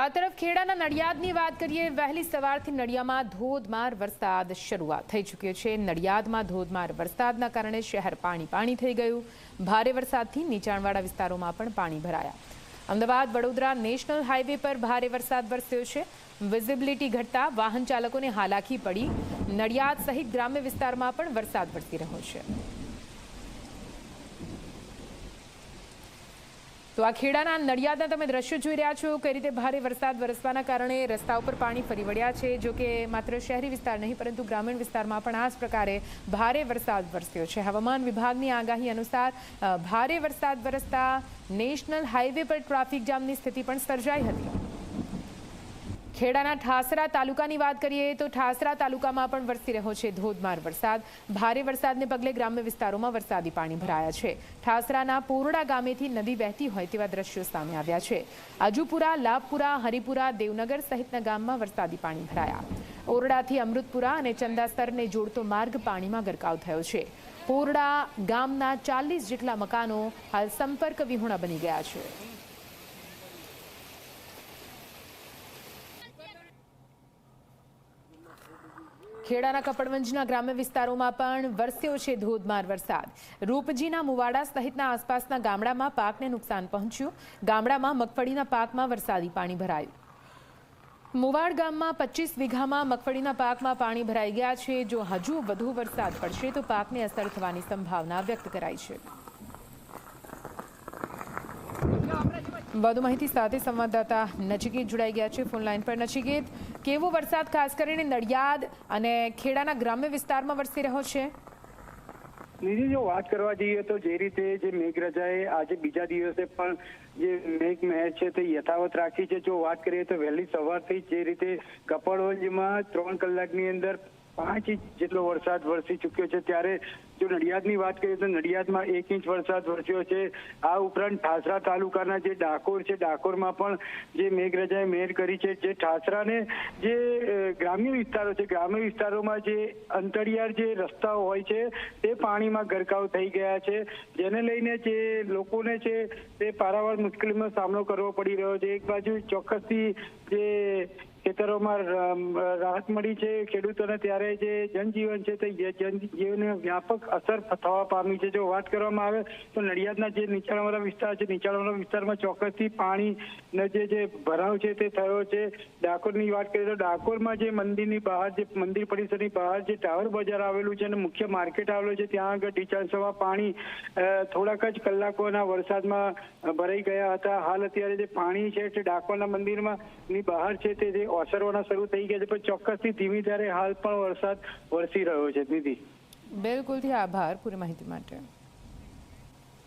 આ તરફ ખેડાના નડિયાદની વાત કરીએ, વહેલી સવારથી નડિયામાં ધોધમાર વરસાદ શરૂઆત થઈ ચૂક્યો છે. નડિયાદમાં ધોધમાર વરસાદના કારણે શહેર પાણી પાણી થઈ ગયું. ભારે વરસાદથી નીચાણવાળા વિસ્તારોમાં પણ પાણી ભરાયા. અમદાવાદ, વડોદરા નેશનલ હાઈવે પર ભારે વરસાદ વરસ્યો છે. વિઝિબિલિટી ઘટતા વાહન ચાલકોને હાલાકી પડી. નડિયાદ સહિત ગ્રામ્ય વિસ્તારમાં પણ વરસાદ વરસી રહ્યો છે. તો આ ખેડાના નડિયાદના તમે દ્રશ્યો જોઈ રહ્યા છો કઈ રીતે ભારે વરસાદ વરસવાના કારણે રસ્તા ઉપર પાણી ફરી વળ્યા છે, જો કે માત્ર શહેરી વિસ્તાર નહીં, પરંતુ ગ્રામીણ વિસ્તારમાં પણ આ જ પ્રકારે ભારે વરસાદ વરસ્યો છે. હવામાન વિભાગની આગાહી અનુસાર ભારે વરસાદ વરસતા નેશનલ હાઈવે પર ટ્રાફિક જામની સ્થિતિ પણ સર્જાઈ હતી. ખેડાના ઠાસરા તાલુકાની વાત કરીએ તો ઠાસરા તાલુકામાં પણ વરસી રહ્યો છે ધોધમાર વરસાદ. ભારે વરસાદને પગલે ગ્રામ્ય વિસ્તારોમાં વરસાદી પાણી ભરાયા છે. ઠાસરાના પોરડા ગામેથી નદી વહેતી હોય તેવા દ્રશ્યો સામે આવ્યા છે. આજુપુરા, લાભપુરા, હરિપુરા, દેવનગર સહિતના ગામમાં વરસાદી પાણી ભરાયા. ઓરડાથી અમૃતપુરા અને ચંદાસરને જોડતો માર્ગ પાણીમાં ગરકાવ થયો છે. પોરડા ગામના ચાલીસ જેટલા મકાનો હાલ સંપર્ક વિહોણા બની ગયા છે. ખેડાના કપડવંજના ગ્રામ્ય વિસ્તારોમાં પણ વરસ્યો છે ધોધમાર વરસાદ. રૂપજીના મુવાડા સહિતના આસપાસના ગામડામાં પાકને નુકસાન પહોંચ્યું. ગામડામાં મગફળીના પાકમાં વરસાદી પાણી ભરાયું. મુવાડ ગામમાં પચીસ વીઘામાં મગફળીના પાકમાં પાણી ભરાઈ ગયા છે. જો હજુ વધુ વરસાદ પડશે તો પાકને અસર થવાની સંભાવના વ્યક્ત કરાઈ છે. વધુ માહિતી સાથે સંવાદદાતા નચિકેત જોડાઈ ગયા છે. ફોન લાઈન પર નચિકેત કેવો વરસાદ? ખાસ કરીને નડિયાદ અને ખેડાના ગ્રામ્ય વિસ્તારમાં વરસી રહ્યો છે. નિધિ જો વાત કરવા જઈએ તો જે રીતે જે મેઘરાજાએ આજે બીજા દિવસે પણ જે મેઘ મહેર છે તે યથાવત રાખી છે. જો વાત કરીએ તો વહેલી સવારથી જે રીતે કપડવંજમાં ત્રણ કલાકની અંદર પાંચ ઇંચ જેટલો વરસાદ વરસી ચૂક્યો છે. ત્યારે જો નડિયાદની વાત કરીએ તો નડિયાદમાં એક ઇંચ વરસાદ વરસ્યો છે. આ ઉપરાંત ઠાસરા તાલુકાના જે ડાકોર છે, ડાકોરમાં પણ જે મેઘરાજાએ મહેર કરી છે, જે ઠાસરાને જે ગ્રામ્ય વિસ્તારો છે, ગ્રામ્ય વિસ્તારોમાં જે અંતરિયાળ જે રસ્તાઓ હોય છે, તે પાણીમાં ગરકાવ થઈ ગયા છે. જેને લઈને જે લોકોને છે, તે પારાવાર મુશ્કેલીનો સામનો કરવો પડી રહ્યો છે. એક બાજુ ચોક્કસથી જે ખેતરોમાં રાહત મળી છે ખેડૂતોને ત્યારે જે જનજીવન છે તે જનજીવનને વ્યાપક અસર થવા પામી છે. જો વાત કરવામાં આવે તો નડિયાદના જે નીચાણવાળા વિસ્તાર છે, નીચાણવાળા વિસ્તારમાં ચોક્કસથી પાણી જે જે ભરાવ છે તે થયો છે. ડાકોરની વાત કરીએ તો ડાકોરમાં જે મંદિરની બહાર જે, મંદિર પરિસરની બહાર જે ટાવર બજાર આવેલું છે અને મુખ્ય માર્કેટ આવેલું છે, ત્યાં આગળ ઢીચાણસવા પાણી થોડાક જ કલાકોના વરસાદમાં ભરાઈ ગયા હતા. હાલ અત્યારે જે પાણી છે તે ડાકોરના મંદિરમાં ની બહાર છે તે જે ઓસરવાના શરૂ થઈ ગયા છે, પણ ચોક્કસથી ધીમી ધારે હાલ પણ વરસાદ વરસી રહ્યો છે, નિધિ. બિલકુલથી આભાર પૂરી માહિતી માટે.